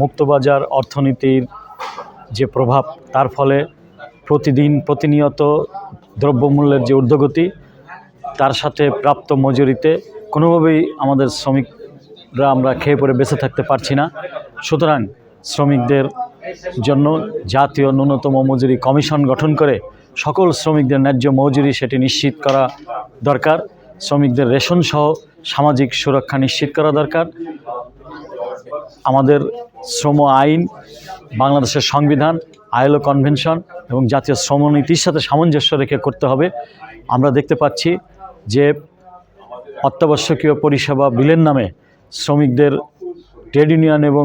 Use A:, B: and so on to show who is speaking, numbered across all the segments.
A: মুক্তবাজার অর্থনীতির যে প্রভাব, তার ফলে প্রতিদিন প্রতিনিয়ত দ্রব্যমূল্যের যে ঊর্ধ্বগতি, তার সাথে প্রাপ্ত মজুরিতে কোনোভাবেই আমাদের শ্রমিকরা আমরা খেয়ে পরে বেঁচে থাকতে পারছি না। সুতরাং শ্রমিকদের জন্য জাতীয় ন্যূনতম মজুরি কমিশন গঠন করে সকল শ্রমিকদের ন্যায্য মজুরি সেটি নিশ্চিত করা দরকার। শ্রমিকদের রেশন সহ সামাজিক সুরক্ষা নিশ্চিত করা দরকার। আমাদের শ্রম আইন, বাংলাদেশের সংবিধান, আইএলও কনভেনশন এবং জাতীয় শ্রমনীতির সাথে সামঞ্জস্য রেখে করতে হবে। আমরা দেখতে পাচ্ছি যে অত্যাবশ্যকীয় পরিষেবা বিলের নামে শ্রমিকদের ট্রেড ইউনিয়ন এবং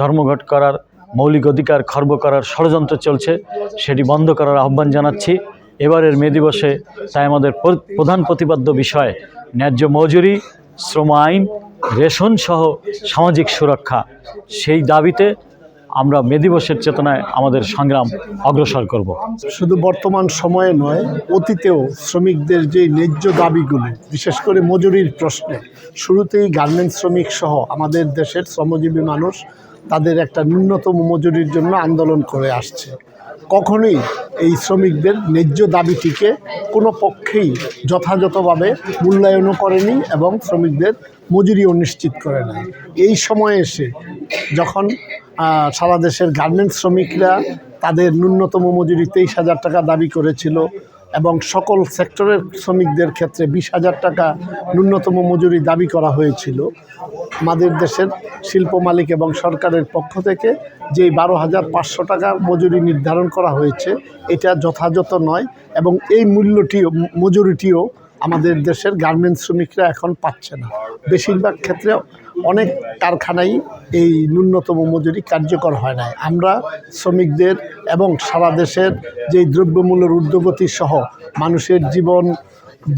A: ধর্মঘট করার মৌলিক অধিকার খর্ব করার ষড়যন্ত্র চলছে, সেটি বন্ধ করার আহ্বান জানাচ্ছি। এবারের মে দিবসে তাই আমাদের প্রধান প্রতিপাদ্য বিষয় ন্যায্য মজুরি শ্রম আইন, রেশন সহ সামাজিক সুরক্ষা, সেই দাবিতে আমরা মে দিবসের চেতনায় আমাদের সংগ্রাম অগ্রসর করব।
B: শুধু বর্তমান সময়ে নয়, অতীতেও শ্রমিকদের যে ন্যায্য দাবিগুলো, বিশেষ করে মজুরির প্রশ্নে, শুরুতেই গার্মেন্টস শ্রমিক সহ আমাদের দেশের শ্রমজীবী মানুষ তাদের একটা ন্যূনতম মজুরির জন্য আন্দোলন করে আসছে। কখনোই এই শ্রমিকদের ন্যায্য দাবিটিকে কোনো পক্ষেই যথাযথভাবে মূল্যায়নও করেনি এবং শ্রমিকদের মজুরিও নিশ্চিত করে নেয় এই সময়ে এসে যখন সারা দেশের গার্মেন্টস শ্রমিকরা তাদের ন্যূনতম মজুরি তেইশ হাজার টাকা দাবি করেছিল এবং সকল সেক্টরের শ্রমিকদের ক্ষেত্রে বিশ হাজার টাকা ন্যূনতম মজুরি দাবি করা হয়েছিল। আমাদের দেশের শিল্প মালিক এবং সরকারের পক্ষ থেকে যে বারো হাজার পাঁচশো টাকা মজুরি নির্ধারণ করা হয়েছে, এটা যথাযথ নয় এবং এই মূল্যটিও, মজুরিটিও আমাদের দেশের গার্মেন্টস শ্রমিকরা এখন পাচ্ছে না। বেশিরভাগ ক্ষেত্রে অনেক কারখানাই এই ন্যূনতম মজুরি কার্যকর হয় নাই। আমরা শ্রমিকদের এবং সারা দেশের যেই দ্রব্যমূল্যের ঊর্ধ্বগতি সহ মানুষের জীবন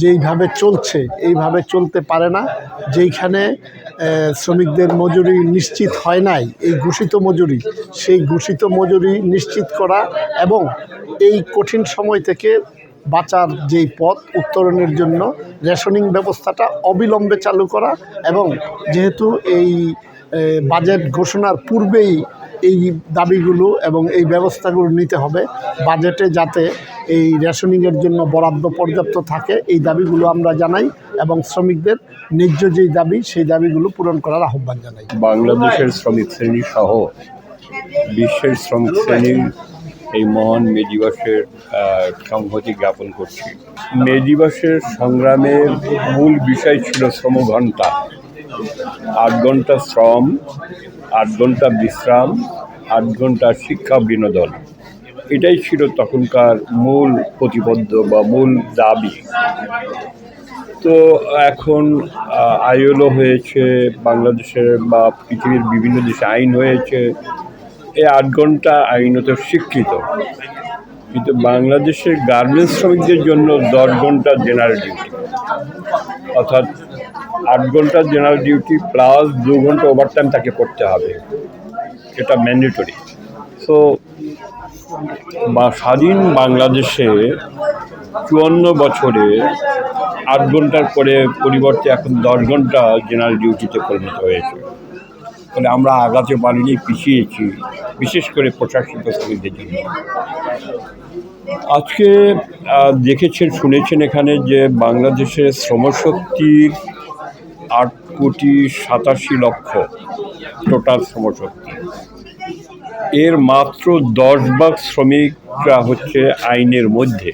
B: যেইভাবে চলছে, এইভাবে চলতে পারে না। যেইখানে শ্রমিকদের মজুরি নিশ্চিত হয় নাই, এই ঘোষিত মজুরি, সেই ঘোষিত মজুরি নিশ্চিত করা এবং এই কঠিন সময় থেকে বাঁচার যেই পথ উত্তরণের জন্য রেশনিং ব্যবস্থাটা অবিলম্বে চালু করা এবং যেহেতু এই বাজেট ঘোষণার পূর্বেই এই দাবিগুলো এবং এই ব্যবস্থাগুলো নিতে হবে, বাজেটে যাতে এই রেশনিংয়ের জন্য বরাদ্দ পর্যাপ্ত থাকে, এই দাবিগুলো আমরা জানাই এবং শ্রমিকদের ন্যায্য যেই দাবি সেই দাবিগুলো পূরণ করার আহ্বান জানাই।
C: বাংলাদেশের শ্রমিক শ্রেণি সহ বিশ্বের শ্রমিক শ্রেণির এই মহান মে দিবসের সংহতি জ্ঞাপন করছি। মে দিবসের সংগ্রামের মূল বিষয় ছিল শ্রমঘণ্টা। আট ঘণ্টা শ্রম, আট ঘণ্টা বিশ্রাম, আট ঘণ্টা শিক্ষা বিনোদন। এটাই ছিল তখনকার মূল প্রতিবদ্ধ বা মূল দাবি। তো এখন আইএলও হয়েছে, বাংলাদেশের বা পৃথিবীর বিভিন্ন দেশে আইন হয়েছে এই আট ঘণ্টা আইনত স্বীকৃত কিন্তু বাংলাদেশের গার্মেন্টস শ্রমিকদের জন্য দশ ঘণ্টা জেনারেল ডিউটি। অর্থাৎ আট ঘণ্টা জেনারেল ডিউটি প্লাস দু ঘণ্টা ওভারটাইম তাকে করতে হবে। এটা ম্যান্ডেটরি সো বা স্বাধীন বাংলাদেশে চুয়ান্ন বছরে আট ঘণ্টার পরে পরিবর্তে এখন দশ ঘণ্টা জেনারেল ডিউটিতে পরিণত হয়েছে। ফলে আমরা আগাতে পারিনি, পিছিয়েছি, বিশেষ করে শিল্প শ্রমিকদের জন্য। আজকে দেখেছেন, শুনেছেন এখানে যে বাংলাদেশের শ্রমশক্তির আট কোটি সাতাশি লক্ষ টোটাল শ্রমশক্তি। এর মাত্র দশ ভাগ শ্রমিকরা হচ্ছে আইনের মধ্যে,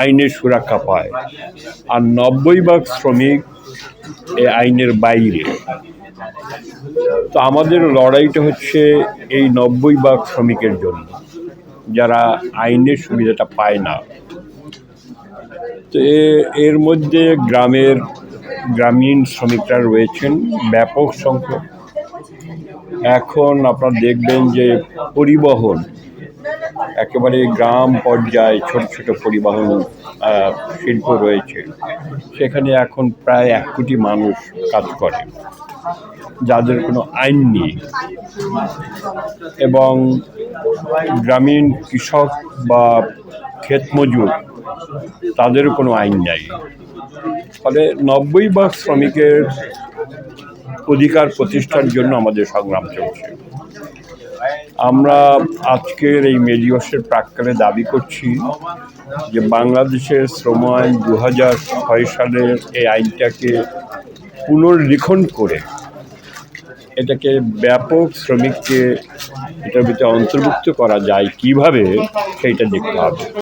C: আইনের সুরক্ষা পায়। আর নব্বই ভাগ শ্রমিক এ আইনের বাইরে। তো আমাদের লড়াইটা হচ্ছে এই নব্বই ভাগ শ্রমিকের জন্য, যারা আইনের সুবিধাটা পায় না। তো এর মধ্যে গ্রামের গ্রামীণ শ্রমিকরা রয়েছেন, ব্যাপক সংখ্যক। এখন আপনারা দেখবেন যে পরিবহন একেবারে গ্রাম পর্যায়ে ছোট ছোট পরিবহন শিল্প রয়েছে। সেখানে এখন প্রায় এক কোটি মানুষ কাজ করে, যাদের কোনো আইন নেই। এবং গ্রামীণ কৃষক বা ক্ষেত মজুর, তাদেরও কোনো আইন নেই। ফলে নব্বই ভাগ শ্রমিকের অধিকার প্রতিষ্ঠার জন্য আমাদের সংগ্রাম চলছে। আমরা আজকের এই মে দিবসের প্রাক্কালে দাবি করছি যে বাংলাদেশের শ্রম আইন দু হাজার ছয় সালের এই আইনটাকে পুনর্লিখন করে এটাকে ব্যাপক শ্রমিককে এটার ভিতরে অন্তর্ভুক্ত করা যায় কীভাবে, সেইটা দেখতে হবে।